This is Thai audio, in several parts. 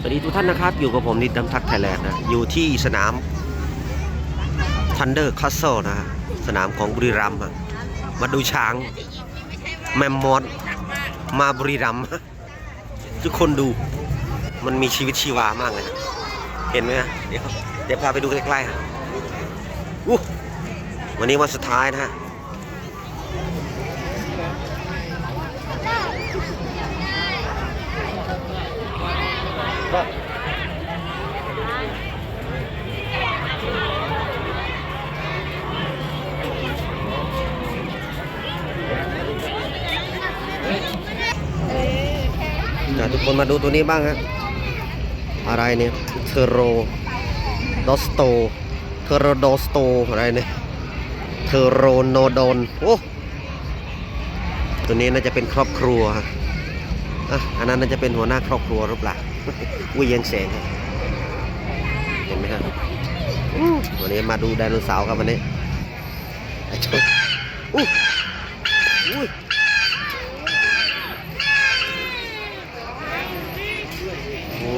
สวัสดีทุกท่านนะครับ อยู่กับผมนิดดำทักไทยแลนด์นะ อยู่ที่สนาม Thunder Castle นะฮะสนามของบุรีรัมย์มาดูช้าง แมมมอสมาบุรีรัมย์ทุกคนดูมันมีชีวิตชีวามากเลยฮะเห็นไหมเดี๋ยวเดี๋ยวพาไปดูใกล้ๆฮะอู้วันนี้วันสุดท้ายนะฮะ อะทุกคนมาดูตัวนี้บ้างฮะ อะไรเนี่ย เทโรดอสโต เทโรโดสโต อะไรเนี่ย เทโรโนโดน โอ้ ตัวนี้น่าจะเป็นครอบครัวอะอันนั้นน่าจะเป็นหัวหน้าครอบครัวหรือเปล่า วิยังแสงครับเห็นไหมครับวันนี้มาดูไดโนเสาร์ครับวันนี้ไอ้โจ้อู้อุ้ยโอ้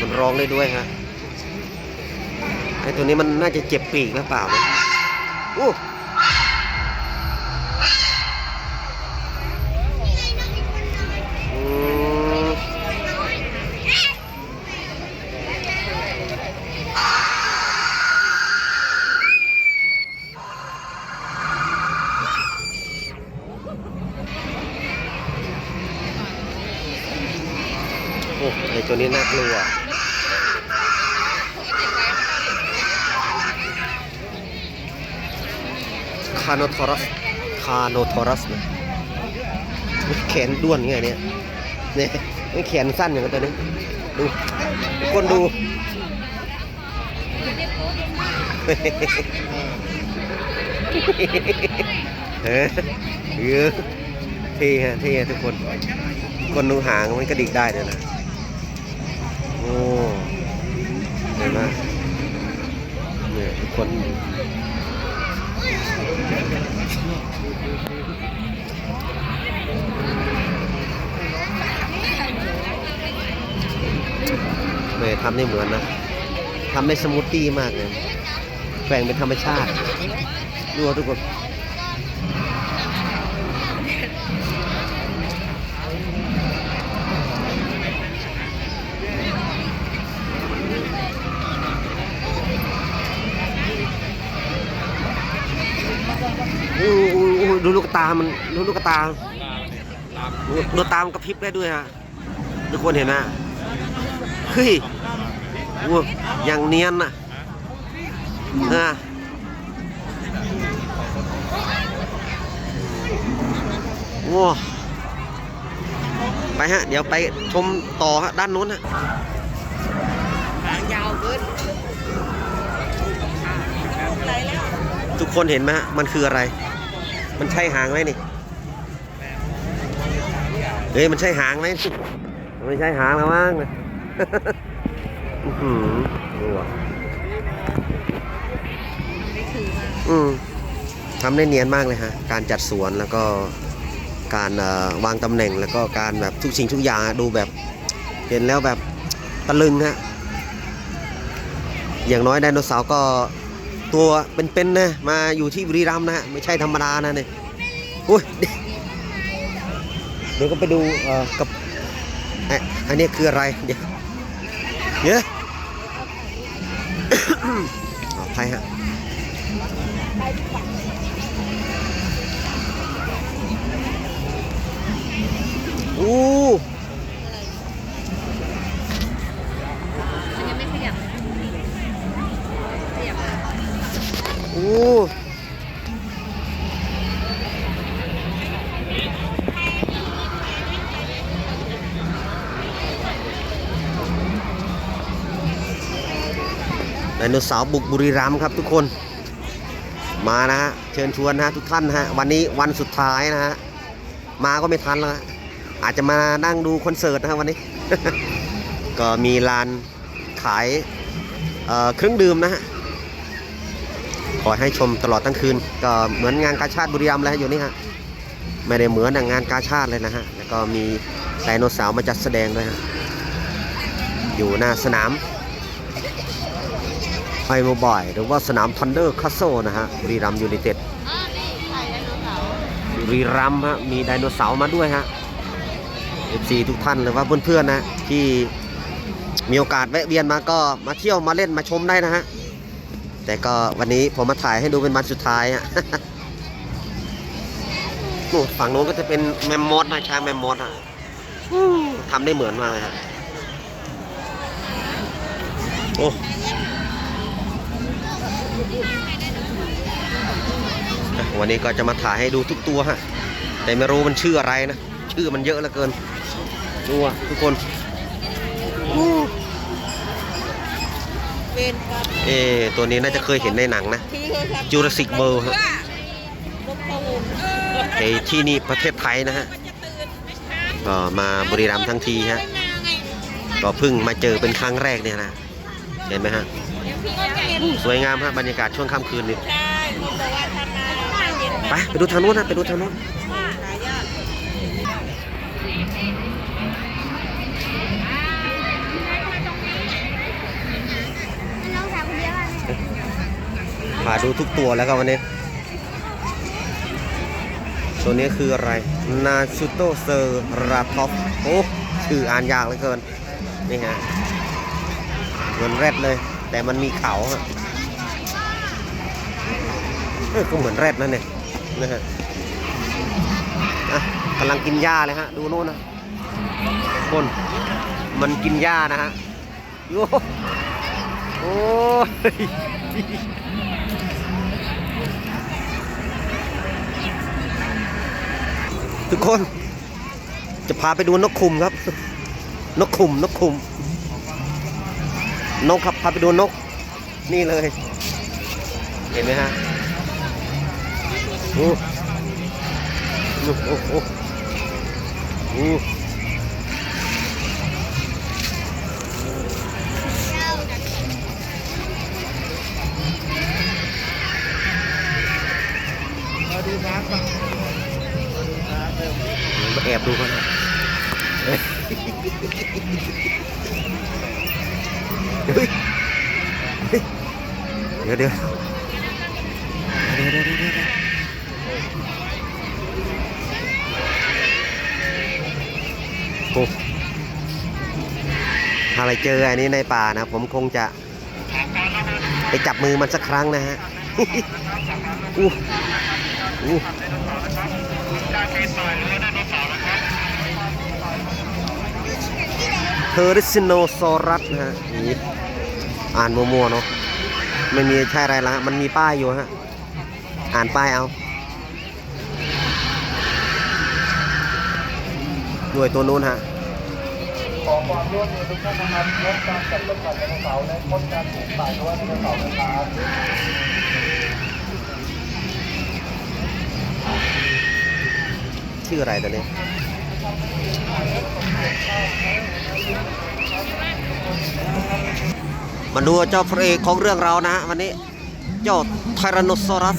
มันร้องได้ด้วยฮะไอ้ตัวนี้มันน่าจะเจ็บปีกหรือเปล่าเนี่ยโอ้ ตัวนี้น่ากลัวคาโนทอรัส คาโนทอรัสนะแขนด้วนไงเนี่ยเนี่ยไม่แขนสั้นอย่างตัวนี้ ดูคนดูเฮ้ยเออเท่ฮะเท่ฮะทุกคน คนดูหางมันกระดิกได้ด้วยนะ อ้เห็นไหมเนี่ยทุกคนเมย์ทำได้เหมือนนะทำได้สมูทตี้มากเลยแฝงเป็นธรรมชาติดูเอาทุกคน อู้อู้อู้ดูลูกตา มันดูลูกตาดูดูตามนกระพริบได้ด้วยฮะทุกคนเห็นนะเฮ้ยว้าวอย่างเนียนน่ะนะว้าวไปฮะ เดี๋ยวไปชมต่อฮะด้านนู้นฮะ หางยาวเกินไหนแล้ว ทุกคนเห็นไหมฮะมันคืออะไร มันใช่หางไหมนี่เฮ้ยมันใช่หางไหมมันไม่ใช่หางแล้วมั้งอือหือดูอะไม่คือมากอืมทำได้เนียนมากเลยฮะ การจัดสวนแล้วก็การวางตำแหน่งแล้วก็การแบบทุกสิ่งทุกอย่างดูแบบ เห็นแล้วแบบตะลึงฮะอย่างน้อยไดโนเสาร์ก็ ตัวเป็นๆนะมาอยู่ที่บุรีรัมย์นะฮะไม่ใช่ธรรมดานะเนี่ยอุ้ยเดี๋ยวก็ไปดูเอ่อกับเอ่ออันนี้คืออะไรเดี๋ยวเดี๋ยวขออภัยฮะอู้ โนเสาร์บุกบุรีรัมย์ครับทุกคนมานะฮะเชิญชวนนะฮะทุกท่านฮะวันนี้วันสุดท้ายนะฮะมาก็ไม่ทันแล้วอาจจะมานั่งดูคอนเสิร์ตนะฮะวันนี้ ก็มีลานขายเเครื่องดื่มนะฮะขอให้ชมตลอดทั้งคืน ก็เหมือนงานกาชาติบุรีรัมย์เลยอยู่นี่ฮะไม่ได้เหมือนงานกาชาติเลยนะฮะแล้วก็มีไดโนเสาร์มาจัดแสดงด้วยฮะอยู่หน้าสนาม ไอโมบายหรือว่าสนามทันเดอร์คัสโซนะฮะบุรีรัมยูไนเต็ดร์บุรีรัมฮะมีไดโนเสาร์มาด้วยฮะ FC ทุกท่านหรือว่าเพื่อนๆนะที่มีโอกาสแวะเวียนมาก็มาเที่ยวมาเล่นมาชมได้นะฮะแต่ก็วันนี้ผมมาถ่ายให้ดูเป็นวันสุดท้ายฮะฝั่งโน้นก็จะเป็นแมมมอสนะช้างแมมมอสอะทำได้เหมือนมากเลยครับโอ้ วันนี้ก็จะมาถ่ายให้ดูทุกตัวฮะ แต่ไม่รู้มันชื่ออะไรนะ ชื่อมันเยอะเหลือเกิน ดูอะทุกคนเวนกับเออตัวนี้น่าจะเคยเห็นในหนังนะที่เขาทำ Jurassic World ฮะนกพะวงเออไอ้ที่นี่ประเทศไทยนะฮะมันจะตื่นไม่ช้าก็มาบุรีรัมย์ทั้งทีฮะไม่มาไงก็เพิ่งมาเจอเป็นครั้งแรกเนี่ยนะ เห็นไหมฮะ สวยงามฮะบรรยากาศช่วงค่ำคืนนี่ใช่เขาบอกว่าทำมาห้าเย็นไปไปดูทางนู้นนะไปดูทางนู้นหายากน้องสาวคนเดียวอะพาดูทุกตัวแล้วครับวันนี้ ตัวนี้คืออะไร นาชูโตเซอร์ราทอฟโอ้ชื่ออ่านยากเหลือเกิน นี่ฮะเหมือนแรดเลย แต่มันมีเขาเออก็เหมือนแรดนั่นเนี่ยนะฮะกำลังกินหญ้าเลยฮะ ดูโน่นนะคนมันกินหญ้านะฮะโอ้โอ้ยทุกคน จะพาไปดูนกคุมครับ นกคุมนกคุม นกครับพาไปดูนก นี่เลย เห็นไหมฮะโอ้โอ้โอ้โอ้โอ้มาแอบดูกันนะ เฮ้ยเดี๋ยวเดี๋ยวเดี๋ยวเดี๋ยวเดี๋ยวเดี๋ยวโอ้ถ้าอะไรเจออันนี้ในป่านะ ผมคงจะไปจับมือมันสักครั้งนะฮะอู้อู้เทอริซิโนซอรัสนะฮะนี่ อ่านมัวๆเนาะไม่มีใช่อะไรละมันมีป้ายอยู่ฮะ อ่านป้ายเอาหน่วยตัวนู้นฮะขอความร่วมมือทุกท่านนะครับลดการจัดต้นไม้ไดโนเสาร์และลดการปลูกป่าเพราะว่าไดโนเสาร์นะครับชื่ออะไรตัวนี้ มาดูเจ้าพระเอกของเรื่องเรานะฮะวันนี้เจ้าไทรานโนซอรัส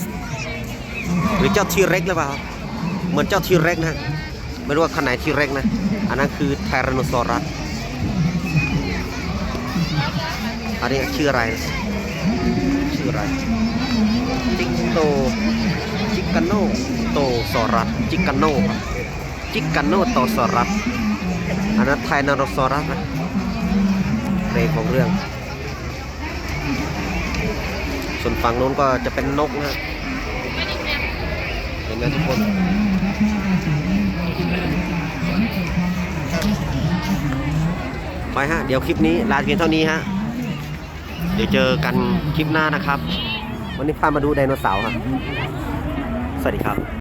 หรือเจ้าทีเร็กหรือเปล่าเหมือนเจ้าทีเร็กนะไม่รู้ว่าขนาดทีเร็กนะ อันนั้นคือไทรานโนซอรัสอันนี้ชื่ออะไรชื่ออะไรจิกโตจิกาโนโตซอรัสจิกาโนครับจิกาโนโตซอรัสอันนั้นไทรานโนซอรัสนะเพลงของเรื่อง ส่วนฝั่งโน้นก็จะเป็นนกนะฮะเห็นไหมทุกคนไปฮะ เดี๋ยวคลิปนี้ลาเพียงเท่านี้ฮะ เดี๋ยวเจอกันคลิปหน้านะครับ วันนี้พามาดูไดโนเสาร์ครับ สวัสดีครับ